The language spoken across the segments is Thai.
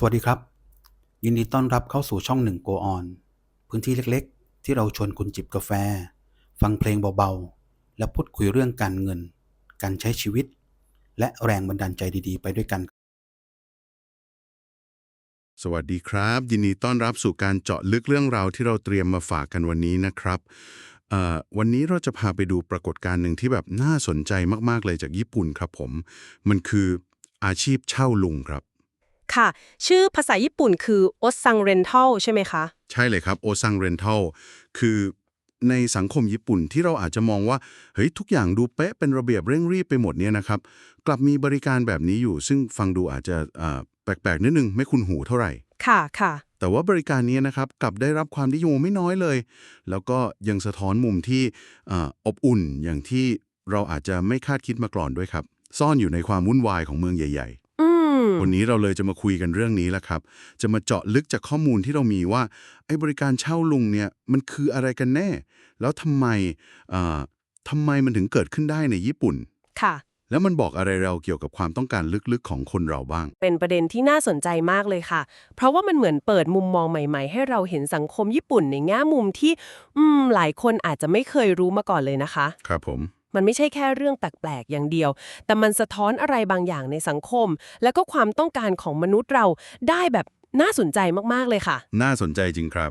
สวัสดีครับ ยินดีต้อนรับเข้าสู่ช่องหนึ่งโกออนพื้นที่เล็กๆ ที่เราชวนคุณจิบกาแฟ ฟังเพลงเบาๆ และพูดคุยเรื่องการเงิน การใช้ชีวิต และแรงบันดาลใจดีๆ ไปด้วยกัน สวัสดีครับ ยินดีต้อนรับสู่การเจาะลึกเรื่องราวที่เราเตรียมมาฝากกันวันนี้นะครับวันนี้เราจะพาไปดูปรากฏการณ์หนึ่งที่แบบน่าสนใจมากๆเลยจากญี่ปุ่นครับผม มันคืออาชีพเช่าลุงครับ ค่ะ ชื่อภาษาญี่ปุ่นคือ o s s a n Rental ใช่ไหมคะ ใช่เลยครับโอซังเรนทัลคือในสังคมญี่ปุ่นที่เราอาจจะมองว่าเฮ้ยทุกอย่างดูเป๊ะเป็นระเบียบเร่งรีบไปหมดเนี่ยนะครับ กลับมีบริการแบบนี้อยู่ ซึ่งฟังดูอาจจะอ่าแปลกๆนิดนึงไม่คุ้นหูเท่าไหร่ ค่ะค่ะ แต่ว่าบริการนี้นะครับกลับได้รับความนิยมไม่น้อยเลย แล้วก็ยังสะท้อนมุมที่อ่าอบอุ่นอย่างที่เราอาจจะไม่คาดคิดมาก่อนด้วยครับ ซ่อนอยู่ในความวุ่นวายของเมืองใหญ่อืมๆ วันนี้เราเลยจะมาคุยกันเรื่องนี้แหละครับ จะมาเจาะลึกจากข้อมูลที่เรามีว่าไอ้บริการเช่าลุงเนี่ยมันคืออะไรกันแน่ แล้วทำไมอ่าทำไมมันถึงเกิดขึ้นได้ในญี่ปุ่น ค่ะ แล้วมันบอกอะไรเราเกี่ยวกับความต้องการลึกๆของคนเราบ้าง เป็นประเด็นที่น่าสนใจมากเลยค่ะ เพราะว่ามันเหมือนเปิดมุมมองใหม่ ๆ ให้เราเห็นสังคมญี่ปุ่นในแง่มุมที่ อืม หลายคนอาจจะไม่เคยรู้มาก่อนเลยนะคะ ครับผม มันไม่ใช่แค่เรื่องแปลกๆอย่างเดียว แต่มันสะท้อนอะไรบางอย่างในสังคม และก็ความต้องการของมนุษย์เราได้แบบน่าสนใจมากๆเลยค่ะ น่าสนใจจริงครับ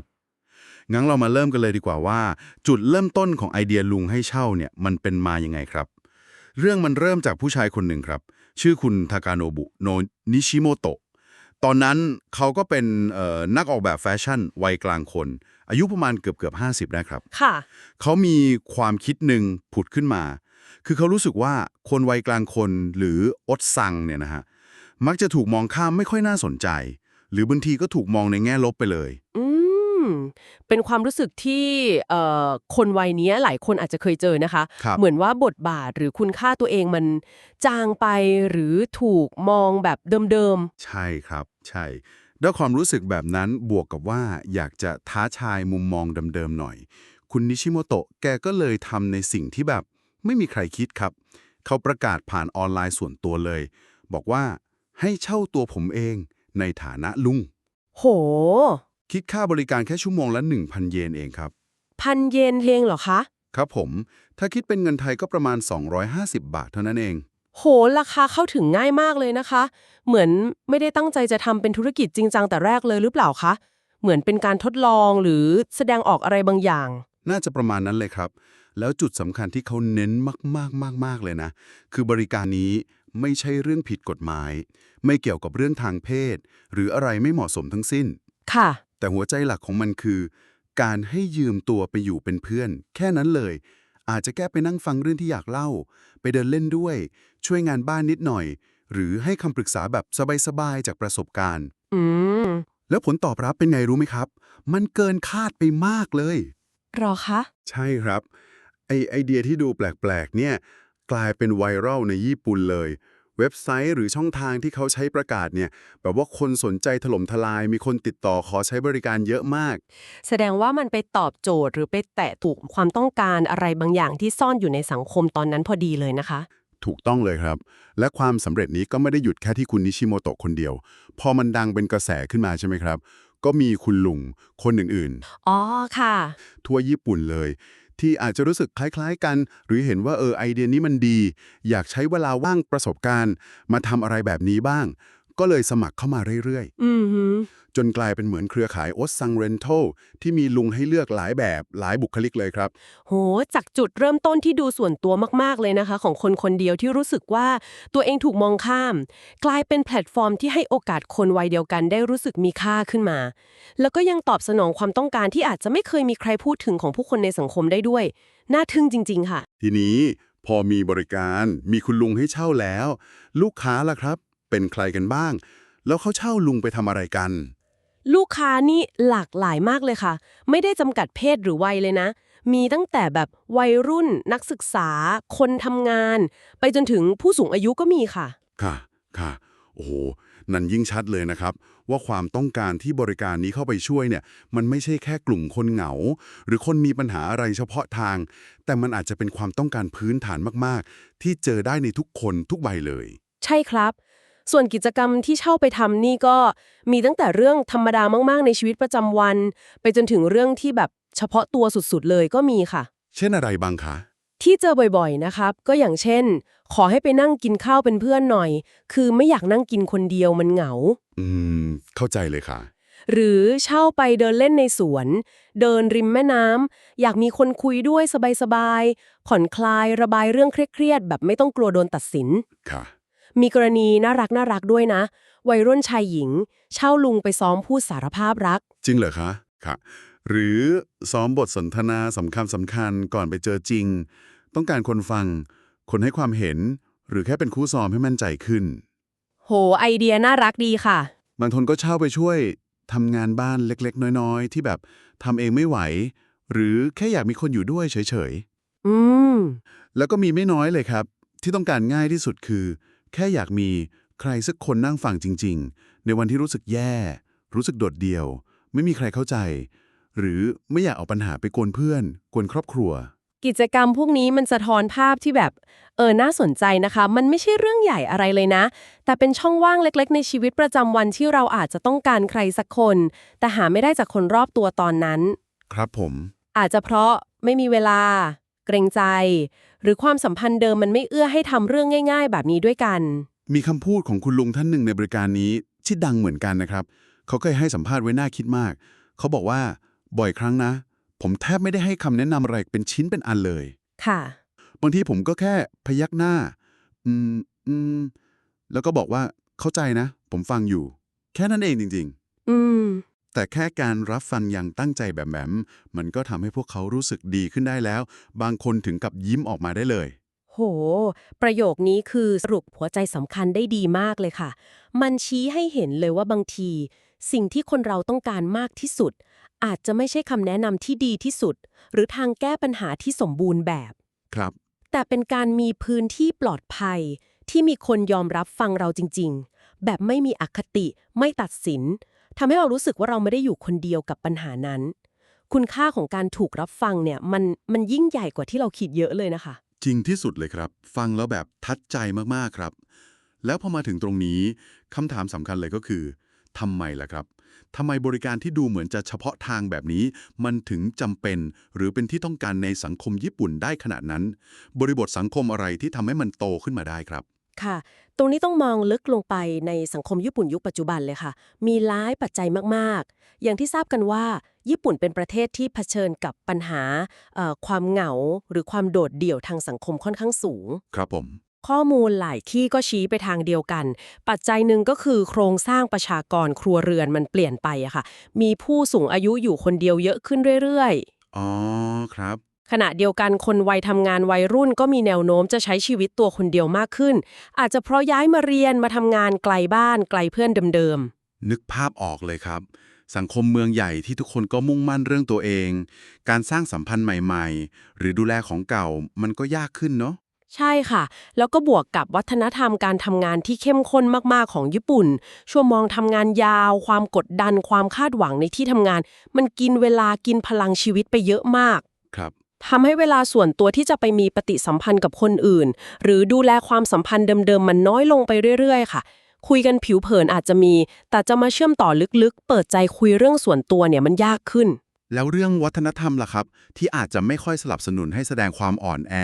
งั้นเรามาเริ่มกันเลยดีกว่าว่า จุดเริ่มต้นของไอเดียลุงให้เช่าเนี่ยมันเป็นมาอยังไงครับ เรื่องมันเริ่มจากผู้ชายคนหนึ่งครับ ชื่อคุณทากาโนบุโนนิชิโมโตะตอนนั้นเขาก็เป็นนักออกแบบแฟชั่นวัยกลางคน อายุประมาณเกือบเกือบห้าสิบนะครับ ค่ะ เขามีความคิดหนึ่งผุดขึ้นมา คือเขารู้สึกว่าคนวัยกลางคนหรืออดซังเนี่ยนะฮะมักจะถูกมองข้ามไม่ค่อยน่าสนใจ หรือบางทีก็ถูกมองในแง่ลบไปเลย อืม เป็นความรู้สึกที่เอ่อคนวัยเนี้ยหลายคนอาจจะเคยเจอนะคะครับเหมือนว่าบทบาทหรือคุณค่าตัวเองมันจางไปหรือถูกมองแบบเดิมใช่ครับ ใช่ ด้วยความรู้สึกแบบนั้นบวกกับว่าอยากจะท้าชายมุมมองเดิมๆหน่อย คุณนิชิโมโตะแกก็เลยทำในสิ่งที่แบบไม่มีใครคิดครับ เขาประกาศผ่านออนไลน์ส่วนตัวเลย บอกว่าให้เช่าตัวผมเองในฐานะลุงๆโห คิดค่าบริการแค่ชั่วโมงละ 1,000 เยนเองครับ พันเยนเองเหรอคะ ครับผม ถ้าคิดเป็นเงินไทยก็ประมาณ 250 บาทเท่านั้นเอง โห ราคาเข้าถึงง่ายมากเลยนะคะ เหมือนไม่ได้ตั้งใจจะทำเป็นธุรกิจจริงจังแต่แรกเลยหรือเปล่าคะ เหมือนเป็นการทดลองหรือแสดงออกอะไรบางอย่าง น่าจะประมาณนั้นเลยครับ แล้วจุดสำคัญที่เขาเน้นมากๆมากๆเลยนะ คือบริการนี้ไม่ใช่เรื่องผิดกฎหมาย ไม่เกี่ยวกับเรื่องทางเพศ หรืออะไรไม่เหมาะสมทั้งสิ้น ค่ะ แต่หัวใจหลักของมันคือ การให้ยืมตัวไปอยู่เป็นเพื่อน แค่นั้นเลย อาจจะแก้ไปนั่งฟังเรื่องที่อยากเล่า ไปเดินเล่นด้วย ช่วยงานบ้านนิดหน่อย หรือให้คำปรึกษาแบบสบายๆจากประสบการณ์ อืม แล้วผลตอบรับเป็นไงรู้ไหมครับ มันเกินคาดไปมากเลยรอคะ ใช่ครับ ไอไอเดียที่ดูแปลกๆ เนี่ย กลายเป็นไวรัลในญี่ปุ่นเลย เว็บไซต์หรือช่องทางที่เขาใช้ประกาศเนี่ยแบบว่าคนสนใจถล่มทลายมีคนติดต่อขอใช้บริการเยอะมาก แสดงว่ามันไปตอบโจทย์หรือไปแตะถูกความต้องการอะไรบางอย่างที่ซ่อนอยู่ในสังคมตอนนั้นพอดีเลยนะคะ ถูกต้องเลยครับ และความสำเร็จนี้ก็ไม่ได้หยุดแค่ที่คุณนิชิโมโตะคนเดียว พอมันดังเป็นกระแสขึ้นมาใช่ไหมครับ ก็มีคุณลุงคนอื่นๆ อ๋อค่ะ ทั่วญี่ปุ่นเลย ที่อาจจะรู้สึกคล้ายๆกัน หรือเห็นว่าเออไอเดียนี้มันดี อยากใช้เวลาว่างประสบการณ์ มาทำอะไรแบบนี้บ้าง ก็เลยสมัครเข้ามาเรื่อยๆ จนกลายเป็นเหมือนเครือข่ายโอสซังเรนทัลที่มีลุงให้เลือกหลายแบบหลายบุคลิกเลยครับ โห จากจุดเริ่มต้นที่ดูส่วนตัวมาก ๆ เลยนะคะ ของคนคนเดียวที่รู้สึกว่าตัวเองถูกมองข้าม กลายเป็นแพลตฟอร์มที่ให้โอกาสคนวัยเดียวกันได้รู้สึกมีค่าขึ้นมา แล้วก็ยังตอบสนองความต้องการที่อาจจะไม่เคยมีใครพูดถึงของผู้คนในสังคมได้ด้วย น่าทึ่งจริง ๆ ค่ะ ทีนี้พอมีบริการมีคุณลุงให้เช่าแล้ว ลูกค้าล่ะครับ เป็นใครกันบ้าง แล้วเขาเช่าลุงไปทำอะไรกัน ลูกค้านี่หลากหลายมากเลยค่ะ ไม่ได้จำกัดเพศหรือวัยเลยนะ มีตั้งแต่แบบวัยรุ่นนักศึกษา คนทำงาน ไปจนถึงผู้สูงอายุก็มีค่ะ ค่ะ ค่ะ โอ้โห นั่นยิ่งชัดเลยนะครับ ว่าความต้องการที่บริการนี้เข้าไปช่วยเนี่ย มันไม่ใช่แค่กลุ่มคนเหงา หรือคนมีปัญหาอะไรเฉพาะทาง แต่มันอาจจะเป็นความต้องการพื้นฐานมาก ๆ ที่เจอได้ในทุกคนทุกวัยเลย ใช่ครับ ส่วนกิจกรรมที่เช่าไปทำนี่ก็มีตั้งแต่เรื่องธรรมดามากๆ ในชีวิตประจำวัน ไปจนถึงเรื่องที่แบบเฉพาะตัวสุดๆเลยก็มีค่ะ เช่นอะไรบ้างคะ ที่เจอบ่อยๆนะครับ ก็อย่างเช่น ขอให้ไปนั่งกินข้าวเป็นเพื่อนหน่อย คือไม่อยากนั่งกินคนเดียวมันเหงา อืม เข้าใจเลยค่ะ หรือเช่าไปเดินเล่นในสวน เดินริมแม่น้ำอยากมีคนคุยด้วยสบายๆผ่อนคลายระบายเรื่องเครียดๆแบบไม่ต้องกลัวโดนตัดสินค่ะ มีกรณีน่ารักน่ารักด้วยนะ วัยรุ่นชายหญิง เช่าลุงไปซ้อมพูดสารภาพรัก จริงเหรอคะค่ะ หรือซ้อมบทสนทนาสำคัญสำคัญก่อนไปเจอจริง ต้องการคนฟัง คนให้ความเห็น หรือแค่เป็นคู่ซ้อมให้มั่นใจขึ้น โหไอเดียน่ารักดีค่ะ บางคนก็เช่าไปช่วยทำงานบ้านเล็กๆ น้อยๆ ที่แบบทำเองไม่ไหว หรือแค่อยากมีคนอยู่ด้วยเฉยอืมๆแล้วก็มีไม่น้อยเลยครับ ที่ต้องการง่ายที่สุดคือ แค่อยากมีใครสักคนนั่งฟังจริง ๆ ในวันที่รู้สึกแย่ รู้สึกโดดเดี่ยว ไม่มีใครเข้าใจ หรือไม่อยากเอาปัญหาไปกวนเพื่อนกวนครอบครัว กิจกรรมพวกนี้มันสะท้อนภาพที่แบบ เออ น่าสนใจนะคะ มันไม่ใช่เรื่องใหญ่อะไรเลยนะ แต่เป็นช่องว่างเล็ก ๆ ในชีวิตประจำวันที่เราอาจจะต้องการใครสักคน แต่หาไม่ได้จากคนรอบตัวตอนนั้น ครับผม อาจจะเพราะไม่มีเวลา เกรงใจ หรือความสัมพันธ์เดิมมันไม่เอื้อให้ทำเรื่องง่าย ๆ แบบนี้ด้วยกัน มีคำพูดของคุณลุงท่านหนึ่งในบริการนี้ที่ดังเหมือนกันนะครับ เขาเคยให้สัมภาษณ์ไว้น่าคิดมาก เขาบอกว่าบ่อยครั้งนะ ผมแทบไม่ได้ให้คำแนะนำอะไรเป็นชิ้นเป็นอันเลย ค่ะ บางทีผมก็แค่พยักหน้า อืมอืมแล้วก็บอกว่าเข้าใจนะ ผมฟังอยู่ แค่นั้นเองจริงอืมๆ แต่แค่การรับฟังอย่างตั้งใจแบบแหมมันก็ทำให้พวกเขารู้สึกดีขึ้นได้แล้ว บางคนถึงกับยิ้มออกมาได้เลย โห ประโยคนี้คือสรุปหัวใจสำคัญได้ดีมากเลยค่ะ มันชี้ให้เห็นเลยว่าบางที สิ่งที่คนเราต้องการมากที่สุด อาจจะไม่ใช่คำแนะนำที่ดีที่สุด หรือทางแก้ปัญหาที่สมบูรณ์แบบ ครับ แต่เป็นการมีพื้นที่ปลอดภัย ที่มีคนยอมรับฟังเราจริง ๆ แบบไม่มีอคติ ไม่ตัดสิน ทำให้เรารู้สึกว่าเราไม่ได้อยู่คนเดียวกับปัญหานั้น คุณค่าของการถูกรับฟังเนี่ยมันมันยิ่งใหญ่กว่าที่เราคิดเยอะเลยนะคะ จริงที่สุดเลยครับ ฟังแล้วแบบทัดใจมากๆครับ แล้วพอมาถึงตรงนี้คำถามสำคัญเลยก็คือทำไมล่ะครับทำไมบริการที่ดูเหมือนจะเฉพาะทางแบบนี้ มันถึงจำเป็น หรือเป็นที่ต้องการในสังคมญี่ปุ่นได้ขนาดนั้น บริบทสังคมอะไรที่ทำให้มันโตขึ้นมาได้ครับ ค่ะ ตรงนี้ต้องมองลึกลงไปในสังคมญี่ปุ่นยุคปัจจุบันเลยค่ะ มีหลายปัจจัยมากๆ อย่างที่ทราบกันว่า ญี่ปุ่นเป็นประเทศที่เผชิญกับปัญหาเอ่อความเหงาหรือความโดดเดี่ยวทางสังคมค่อนข้างสูง ครับผมข้อมูลหลายที่ก็ชี้ไปทางเดียวกัน ปัจจัยหนึ่งก็คือโครงสร้างประชากรครัวเรือนมันเปลี่ยนไปอะค่ะ มีผู้สูงอายุอยู่คนเดียวเยอะขึ้นเรื่อย ๆ อ๋อ ครับ ขณะเดียวกันคนวัยทำงานวัยรุ่นก็มีแนวโน้มจะใช้ชีวิตตัวคนเดียวมากขึ้น อาจจะเพราะย้ายมาเรียนมาทำงานไกลบ้านไกลเพื่อนเดิมนึกภาพออกเลยครับ สังคมเมืองใหญ่ที่ทุกคนก็มุ่งมั่นเรื่องตัวเอง การสร้างสัมพันธ์ใหม่ๆ หรือดูแลของเก่ามันก็ยากขึ้นเนาะๆใช่ค่ะ แล้วก็บวกกับวัฒนธรรมการทำงานที่เข้มข้นมาก ๆ ของญี่ปุ่น ชั่วโมงทำงานยาว ความกดดัน ความคาดหวังในที่ทำงาน มันกินเวลากินพลังชีวิตไปเยอะมาก ครับ ทำให้เวลาส่วนตัวที่จะไปมีปฏิสัมพันธ์กับคนอื่น หรือดูแลความสัมพันธ์เดิมๆ มันน้อยลงไปเรื่อยๆ ค่ะ คุยกันผิวเผินอาจจะมี แต่จะมาเชื่อมต่อลึกๆ เปิดใจคุยเรื่องส่วนตัวเนี่ยมันยากขึ้น แล้วเรื่องวัฒนธรรมล่ะครับ ที่อาจจะไม่ค่อยสลับสนุนให้แสดงความอ่อนแอ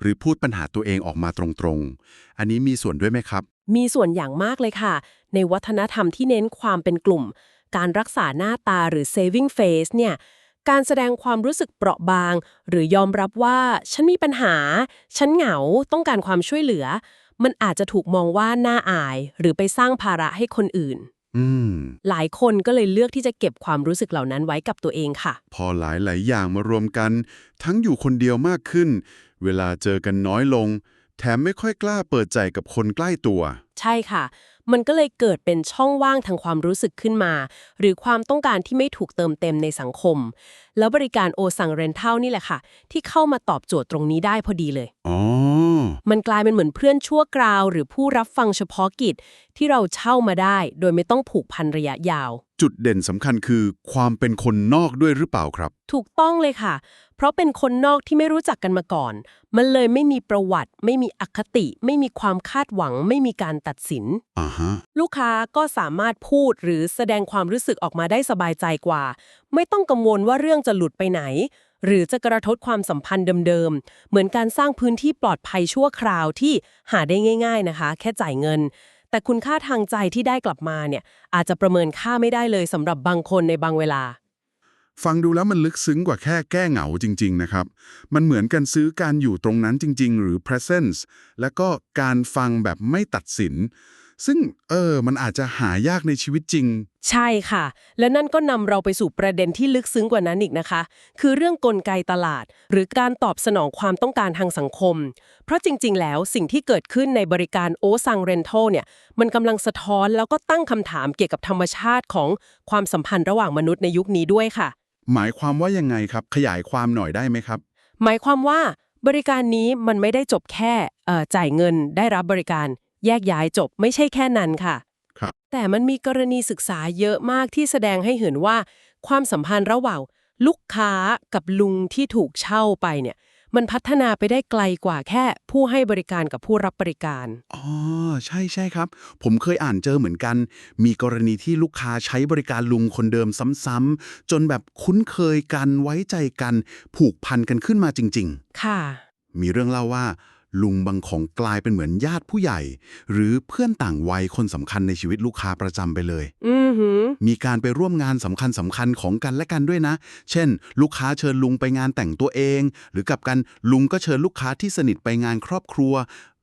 หรือพูดปัญหาตัวเองออกมาตรงๆ อันนี้มีส่วนด้วยไหมครับ มีส่วนอย่างมากเลยค่ะ ในวัฒนธรรมที่เน้นความเป็นกลุ่ม การรักษาหน้าตาหรือ saving face เนี่ย การแสดงความรู้สึกเปราะบาง หรือยอมรับว่า ฉันมีปัญหา ฉันเหงาต้องการความช่วยเหลือ มันอาจจะถูกมองว่าน่าอาย หรือไปสร้างภาระให้คนอื่นอืมหลายคนก็เลยเลือกที่จะเก็บความรู้สึกเหล่านั้นไว้กับตัวเองค่ะ พอหลายๆอย่างมารวมกัน ทั้งอยู่คนเดียวมากขึ้น เวลาเจอกันน้อยลง แถมไม่ค่อยกล้าเปิดใจกับคนใกล้ตัว ใช่ค่ะ มันก็เลยเกิดเป็นช่องว่างทางความรู้สึกขึ้นมา หรือความต้องการที่ไม่ถูกเติมเต็มในสังคม แล้วบริการโอซังเรนเทลนี่แหละค่ะ ที่เข้ามาตอบโจทย์ตรงนี้ได้พอดีเลยอ๋อมันกลายเป็นเหมือนเพื่อนชั่วคราว หรือผู้รับฟังเฉพาะกิจ ที่เราเช่ามาได้ โดยไม่ต้องผูกพันระยะยาว จุดเด่นสำคัญคือ ความเป็นคนนอกด้วยหรือเปล่าครับ ถูกต้องเลยค่ะ เพราะเป็นคนนอกที่ไม่รู้จักกันมาก่อน มันเลยไม่มีประวัติ ไม่มีอคติ ไม่มีความคาดหวัง ไม่มีการตัดสินอ่าฮะลูกค้าก็สามารถพูดหรือแสดงความรู้สึกออกมาได้สบายใจกว่า ไม่ต้องกังวลว่าเรื่องจะหลุดไปไหน หรือจะกระทบความสัมพันธ์เดิมๆ เหมือนการสร้างพื้นที่ปลอดภัยชั่วคราวที่หาได้ง่าย ๆนะคะ แค่จ่ายเงินแต่คุณค่าทางใจที่ได้กลับมาเนี่ยอาจจะประเมินค่าไม่ได้เลยสำหรับบางคนในบางเวลา ฟังดูแล้วมันลึกซึ้งกว่าแค่แก้เหงาจริง ๆ นะครับ มันเหมือนกันซื้อการอยู่ตรงนั้นจริง ๆ หรือ presence แล้วก็การฟังแบบไม่ตัดสิน ซึ่งเออ มันอาจจะหายากในชีวิตจริง ใช่ค่ะ และนั่นก็นำเราไปสู่ประเด็นที่ลึกซึ้งกว่านั้นอีกนะคะ คือเรื่องกลไกตลาด หรือการตอบสนองความต้องการทางสังคม เพราะจริง ๆ แล้วสิ่งที่เกิดขึ้นในบริการโอซังเรนทัลเนี่ยมันกำลังสะท้อนแล้วก็ตั้งคำถามเกี่ยวกับธรรมชาติของความสัมพันธ์ระหว่างมนุษย์ในยุคนี้ด้วยค่ะ หมายความว่ายังไงครับ ขยายความหน่อยได้ไหมครับ หมายความว่าบริการนี้มันไม่ได้จบแค่เอ่อจ่ายเงินได้รับบริการ แยกย้ายจบไม่ใช่แค่นั้นค่ะครับแต่มันมีกรณีศึกษาเยอะมากที่แสดงให้เห็นว่า ความสัมพันธ์ระหว่างลูกค้ากับลุงที่ถูกเช่าไปเนี่ย มันพัฒนาไปได้ไกลกว่าแค่ผู้ให้บริการกับผู้รับบริการ อ๋อ ใช่ใช่ครับ ผมเคยอ่านเจอเหมือนกัน มีกรณีที่ลูกค้าใช้บริการลุงคนเดิมซ้ำๆจนแบบคุ้นเคยกันไว้ใจกัน ผูกพันกันขึ้นมาจริง ๆ ค่ะ มีเรื่องเล่าว่า ลุงบางของกลายเป็นเหมือนญาติผู้ใหญ่ หรือเพื่อนต่างวัยคนสำคัญในชีวิตลูกค้าประจำไปเลย อือหือ มีการไปร่วมงานสำคัญสำคัญของกันและกันด้วยนะ เช่น ลูกค้าเชิญลุงไปงานแต่งตัวเอง หรือกลับกันลุงก็เชิญลูกค้าที่สนิทไปงานครอบครัว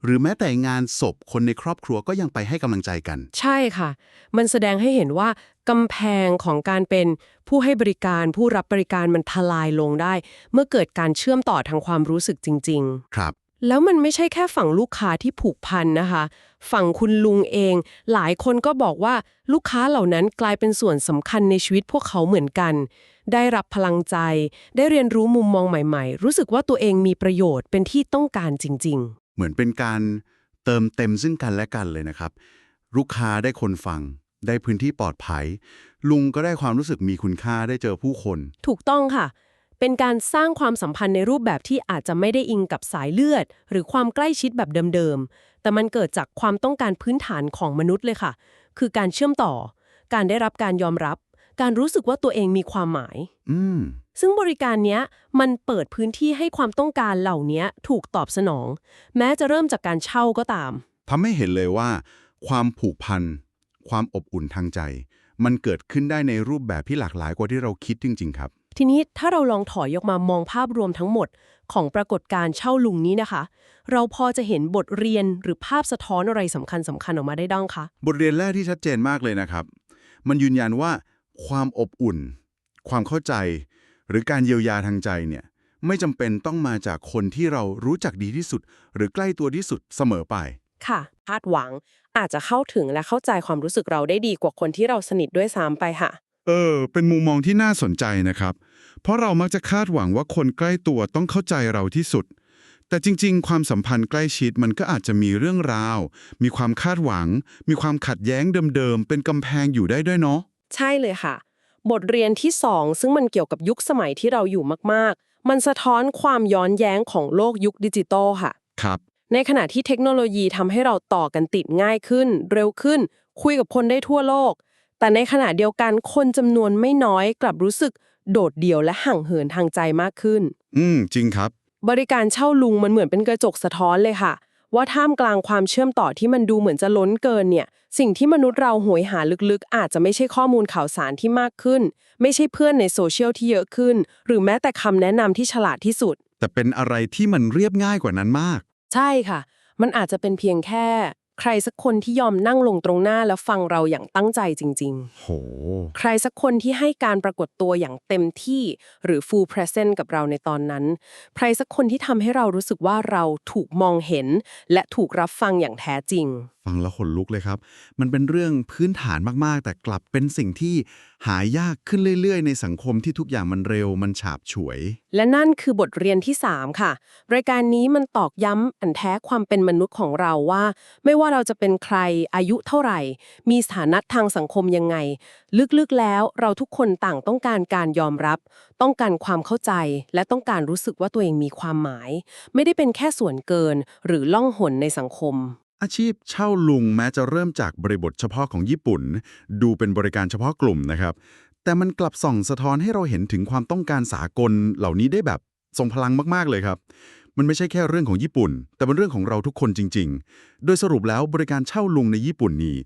หรือแม้แต่งานศพคนในครอบครัวก็ยังไปให้กำลังใจกัน ใช่ค่ะ มันแสดงให้เห็นว่ากำแพงของการเป็นผู้ให้บริการผู้รับบริการมันทลายลงได้ เมื่อเกิดการเชื่อมต่อทางความรู้สึกจริง ๆ ครับ แล้วมันไม่ใช่แค่ฝั่งลูกค้าที่ผูกพันนะคะ ฝั่งคุณลุงเอง หลายคนก็บอกว่าลูกค้าเหล่านั้นกลายเป็นส่วนสำคัญในชีวิตพวกเขาเหมือนกัน ได้รับพลังใจ ได้เรียนรู้มุมมองใหม่ ๆ รู้สึกว่าตัวเองมีประโยชน์เป็นที่ต้องการจริงเหมือนเป็นการเติมเต็มซึ่งกันและกันเลยนะครับ ลูกค้าได้คนฟัง ได้พื้นที่ปลอดภัย ลุงก็ได้ความรู้สึกมีคุณค่าได้เจอผู้คนๆถูกต้องค่ะ เป็นการสร้างความสัมพันธ์ในรูปแบบที่อาจจะไม่ได้อิงกับสายเลือด หรือความใกล้ชิดแบบเดิมๆ แต่มันเกิดจากความต้องการพื้นฐานของมนุษย์เลยค่ะ คือการเชื่อมต่อ การได้รับการยอมรับ การรู้สึกว่าตัวเองมีความหมายอืมซึ่งบริการเนี้ยมันเปิดพื้นที่ให้ความต้องการเหล่านี้ถูกตอบสนอง แม้จะเริ่มจากการเช่าก็ตามทำให้เห็นเลยว่า ความผูกพัน ความอบอุ่นทางใจ มันเกิดขึ้นได้ในรูปแบบที่หลากหลายกว่าที่เราคิดจริง ๆ ครับ ทีนี้ถ้าเราลองถอยออกมามองภาพรวมทั้งหมดของปรากฏการณ์เช่าลุงนี้นะคะ เราพอจะเห็นบทเรียนหรือภาพสะท้อนอะไรสำคัญสำคัญออกมาได้ดังคะ บทเรียนแรกที่ชัดเจนมากเลยนะครับ มันยืนยันว่าความอบอุ่น ความเข้าใจ หรือการเยียวยาทางใจเนี่ยไม่จำเป็นต้องมาจากคนที่เรารู้จักดีที่สุด หรือใกล้ตัวที่สุดเสมอไป ค่ะคาดหวังอาจจะเข้าถึงและเข้าใจความรู้สึกเราได้ดีกว่าคนที่เราสนิทด้วยซ้ำไปค่ะ เออ เป็นมุมมองที่น่าสนใจนะครับ เพราะเรามักจะคาดหวังว่าคนใกล้ตัวต้องเข้าใจเราที่สุด แต่จริง ๆ ความสัมพันธ์ใกล้ชิดมันก็อาจจะมีเรื่องราว มีความคาดหวัง มีความขัดแย้งเดิมๆ เป็นกำแพงอยู่ได้ด้วยเนาะ ใช่เลยค่ะ บทเรียนที่ 2 ซึ่งมันเกี่ยวกับยุคสมัยที่เราอยู่มากๆ มันสะท้อนความย้อนแย้งของโลกยุคดิจิตอลค่ะ ครับ ในขณะที่เทคโนโลยีทำให้เราต่อกันติดง่ายขึ้น เร็วขึ้น คุยกับคนได้ทั่วโลก แต่ในขณะเดียวกันคนจำนวนไม่น้อยกลับรู้สึกโดดเดี่ยวและห่างเหินทางใจมากขึ้น อืม จริงครับ บริการเช่าลุงมันเหมือนเป็นกระจกสะท้อนเลยค่ะ ว่าท่ามกลางความเชื่อมต่อที่มันดูเหมือนจะล้นเกินเนี่ย สิ่งที่มนุษย์เราโหยหาลึกๆ อาจจะไม่ใช่ข้อมูลข่าวสารที่มากขึ้น ไม่ใช่เพื่อนในโซเชียลที่เยอะขึ้น หรือแม้แต่คำแนะนำที่ฉลาดที่สุด แต่เป็นอะไรที่มันเรียบง่ายกว่านั้นมาก ใช่ค่ะ มันอาจจะเป็นเพียงแค่ ใครสักคนที่ยอมนั่งลงตรงหน้าแล้วฟังเราอย่างตั้งใจจริงโหๆใครสักคนที่ให้การปรากฏตัวอย่างเต็มที่หรือ full present กับเราในตอนนั้น ใครสักคนที่ทำให้เรารู้สึกว่าเราถูกมองเห็น และถูกรับฟังอย่างแท้จริงฟังแล้วขนลุกเลยครับ มันเป็นเรื่องพื้นฐานมากๆ แต่กลับเป็นสิ่งที่หายากขึ้นเรื่อยๆ ในสังคมที่ทุกอย่างมันเร็วมันฉาบฉวย และนั่นคือบทเรียนที่ 3 ค่ะ รายการนี้มันตอกย้ำอันแท้ความเป็นมนุษย์ของเราว่า ไม่ว่าเราจะเป็นใครอายุเท่าไหร่ มีสถานะทางสังคมยังไง ลึกๆแล้วเราทุกคนต่างต้องการการยอมรับ ต้องการความเข้าใจ และต้องการรู้สึกว่าตัวเองมีความหมาย ไม่ได้เป็นแค่ส่วนเกิน หรือล่องหนในสังคม อาชีพเช่าลุงแม้จะเริ่มจากบริบทเฉพาะของญี่ปุ่น ดูเป็นบริการเฉพาะกลุ่มนะครับ แต่มันกลับส่องสะท้อนให้เราเห็นถึงความต้องการสากลเหล่านี้ได้แบบทรงพลังมาก ๆ เลยครับ มันไม่ใช่แค่เรื่องของญี่ปุ่น แต่เป็นเรื่องของเราทุกคนจริง ๆ โดยสรุปแล้วบริการเช่าลุงในญี่ปุ่นนี่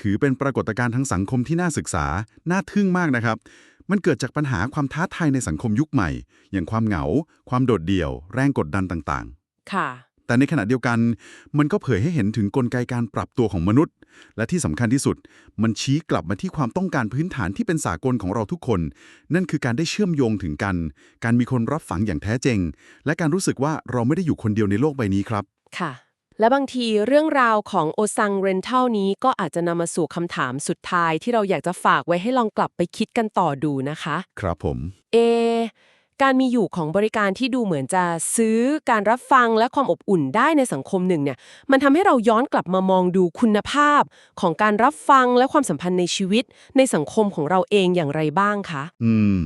ถือเป็นปรากฏการณ์ทางสังคมที่น่าศึกษา น่าทึ่งมากนะครับ มันเกิดจากปัญหาความท้าทายในสังคมยุคใหม่ อย่างความเหงา ความโดดเดี่ยว แรงกดดันต่างๆ ค่ะ แต่ในขณะเดียวกัน มันก็เผยให้เห็นถึงกลไกการปรับตัวของมนุษย์ และที่สำคัญที่สุด มันชี้กลับมาที่ความต้องการพื้นฐานที่เป็นสากลของเราทุกคน นั่นคือการได้เชื่อมโยงถึงกัน การมีคนรับฝังอย่างแท้จริง และการรู้สึกว่าเราไม่ได้อยู่คนเดียวในโลกใบนี้ครับ ค่ะ และบางทีเรื่องราวของโอซังเรนทัลนี้ก็อาจจะนำมาสู่คำถามสุดท้ายที่เราอยากจะฝากไว้ให้ลองกลับไปคิดกันต่อดูนะคะ ครับผม เอ การมีอยู่ของบริการที่ดูเหมือนจะซื้อการรับฟังและความอบอุ่นได้ในสังคมหนึ่งเนี่ยมันทำให้เราย้อนกลับมามองดูคุณภาพของการรับฟังและความสัมพันธ์ในชีวิต ในสังคมของเราเองอย่างไรบ้างคะอืม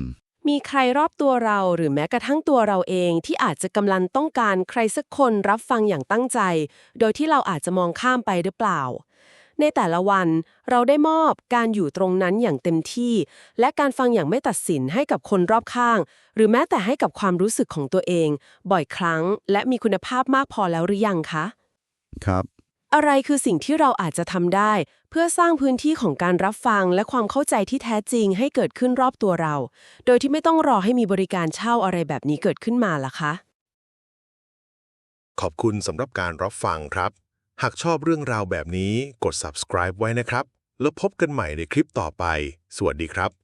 มีใครรอบตัวเราหรือแม้กระทั่งตัวเราเองที่อาจจะกำลังต้องการใครสักคนรับฟังอย่างตั้งใจ โดยที่เราอาจจะมองข้ามไปหรือเปล่า ในแต่ละวัน เราได้มอบการอยู่ตรงนั้นอย่างเต็มที่ และการฟังอย่างไม่ตัดสินให้กับคนรอบข้าง หรือแม้แต่ให้กับความรู้สึกของตัวเอง บ่อยครั้ง และมีคุณภาพมากพอแล้วหรือยังคะ ครับ อะไรคือสิ่งที่เราอาจจะทำได้ เพื่อสร้างพื้นที่ของการรับฟังและความเข้าใจที่แท้จริงให้เกิดขึ้นรอบตัวเรา โดยที่ไม่ต้องรอให้มีบริการเช่าอะไรแบบนี้เกิดขึ้นมาล่ะคะ ขอบคุณสำหรับการรับฟังครับ หากชอบเรื่องราวแบบนี้กด subscribe ไว้นะครับ แล้วพบกันใหม่ในคลิปต่อไป สวัสดีครับ